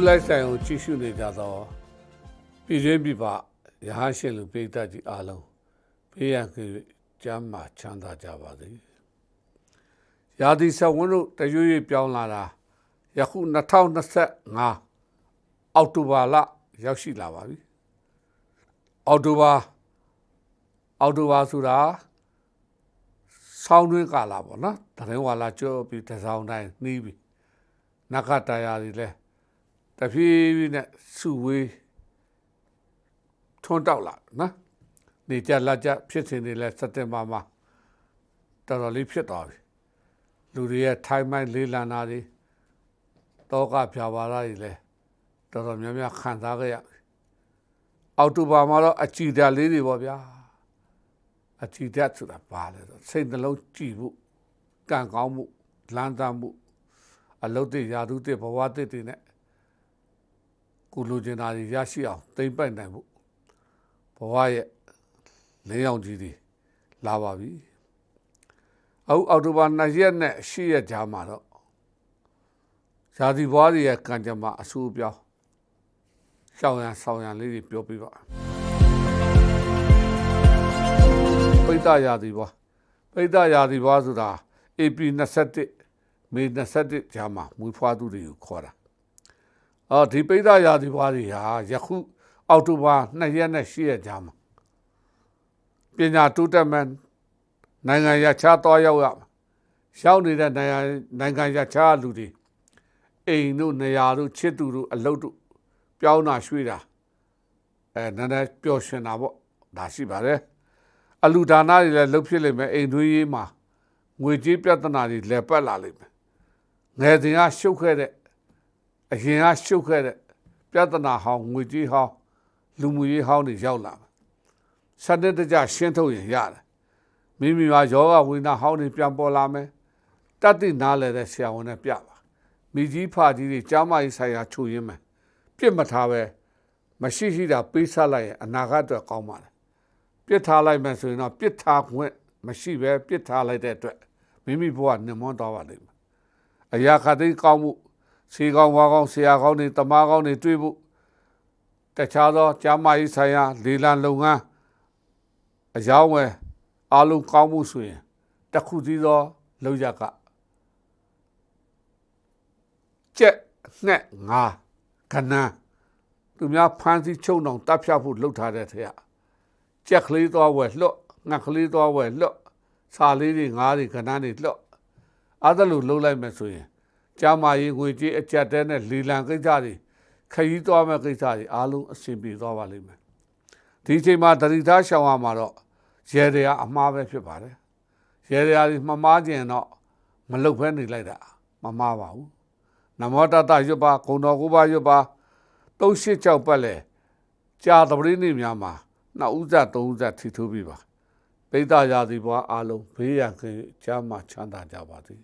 လွတ်လိုက်ဆိုင်ကိုကြည့်ရှုနေကြသောပြည်တွင်းပြည်ပရဟန်းရှင်လူပိဋကကြီးအားလုံးဘေးရန်ကကျမ်းမာချမ်းသာကြပါစေ။ရာသီဆက်ဝန်းတို့တရွေ့ရွေ့ပြောင်းလာတာယခု2025အောက်တိုဘာလရောက်ရှိလာပါပြီ။အောက်တိုဘာအောက်တိုဘာဆိုတာဆောင်းတွင်းကာလပေါ့နော်။တရင်ဝါလာကျော်ပြီးတစောင်းတိုင်းနှီးပြီ။နဂတရာတွေလည်း တဖြည်းဖြည်းနဲ့စုဝေးထွန်းတောက်လာနော်နေကြလက်ကြဖြစ်စဉ်တွေလဲစက်တင်ဘာမှာတော်တော်လေးဖြစ်သွားပြီလူတွေရဲ့ထိုင်းမိုင်းလေးလံနာတွေတောကဖြာပါရတွေလဲတော်တော်များများခံစားခဲ့ရပြီအောက်တိုဘာမှာတော့အကြည်ဓာတ်လေးတွေပေါ့ဗျာအကြည်ဓာတ်ဆိုတာပါလဲဆိုစိတ်နှလုံးကြည်ဖို့ကံကောင်းမှုလမ်းသားမှုအလုတ်တွေယာတုတွေဘဝတွေတွေနဲ့ ကိုလိုချင်တာတွေရရှိအောင်သိမ့်ပိုက်နိုင်ဖို့ဘဝရဲ့လင်းအောင်ကြီးတွေလာပါပြီအခုအောက်တိုဘာ2ရက်နဲ့10ရက်ကြာမှာတော့ဇာတိဘွားတွေရဲ့ကံကြမ္မာအဆူပြောင်းရှောင်းရန်ဆောင်းရန်လေးတွေပြောပြပါပိဋကရာသီဘွားပိဋကရာသီဘွားဆိုတာဧပြီ21မေ21ကြာမှာမွေးဖွားသူတွေကိုခေါ်တာ အော်ဒီပိဋကရာသီဘွားတွေဟာယခုအောက်တိုဘာ2ရက်နဲ့10ရက်ကြာမှာပညာတိုးတက်မှနိုင်ငံရခြားသွားရောက်ရမှာရောက်နေတဲ့နိုင်ငံနိုင်ငံရခြားလူတွေအိမ်တို့နေရာတို့ချစ်သူတို့အလုပ်တို့ပြောင်းတာရွှေ့တာအဲနည်းနည်းပျော်ရွှင်တာပေါ့ဒါရှိပါတယ်အလူဒါနတွေလည်းလှုပ်ဖြစ်လိမ့်မယ်အိမ်သွေးရေးမှာငွေကြေးပြဿနာတွေလည်းပတ်လာလိမ့်မယ်ငယ်စဉ်ကရှုပ်ခဲ့တဲ့ အရင်ကရှုပ်ခဲ့တဲ့ပြဿနာဟောင်းငွေကြေးဟောင်းလူမှုရေးဟောင်းတွေရောက်လာမယ်စတဲ့တကြရှင်းထုတ်ရင်ရတယ်မိမိမှာယောဂဝိနာဟောင်းတွေပြန်ပေါ်လာမယ်တတ်သိနားလဲတဲ့ဆရာဝန်နဲ့ပြပါမိကြီးဖာကြီးတွေကြားမကြီးဆိုင်ရာခြုံရင်းမယ်ပြစ်မထားပဲမရှိရှိတာပေးဆက်လိုက်ရင်အနာဂတ်အတွက်ကောင်းပါလေပြစ်ထားလိုက်မယ်ဆိုရင်တော့ပြစ်ထားခွင့်မရှိပဲပြစ်ထားလိုက်တဲ့အတွက်မိမိဘဝနှမွန်းသွားပါလိမ့်မယ်အရာခသိကောင်းမှု ခြေကောင်းဝါကောင်းဆရာကောင်းတွေတမားကောင်းတွေတွေ့ဖို့တခြားသောကြားမကြီးဆိုင်ရာလေလံလုပ်ငန်းအယောင်းဝယ်အားလုံးကောင်းမှုဆိုရင်တစ်ခုစီသောလောက်ရကကြက်ငှက်ငါကနန်းသူများဖမ်းဆီးချုပ်အောင်တပ်ဖြတ်ဖို့လှုပ်ထားတဲ့ထက်ကြက်ကလေးသွားဝယ်လွတ်ငှက်ကလေးသွားဝယ်လွတ်စာလေးတွေငါးတွေကနန်းတွေလွတ်အဲ့ဒါလို့လှုပ်လိုက်မယ်ဆိုရင် ကြာမာရေးငွေကြေးအကျက်တဲနဲ့လီလံကိစ္စတွေခရီးသွားမဲ့ကိစ္စတွေအားလုံးအဆင်ပြေသွားပါလိမ့်မယ်ဒီအချိန်မှာတတိသားရှောင်ရမှာတော့ရဲတွေကအမှားပဲဖြစ်ပါတယ်ရဲတွေကမမားကျင်တော့မလုတ်ဖဲနေလိုက်တာမမားပါဘူးနမောတတရွတ်ပါဂုံတော်ကိုပါရွတ်ပါသုံးရှစ်ကြောက်ပတ်လေကြာသပတိနေ့များမှာနှစ်ဦးဇက်သုံးဦးဇက်ထီထိုးပြီးပါပိဋကရာသီဘွားအားလုံးဘေးရန်ကင်းချမ်းသာချမ်းသာကြပါစေ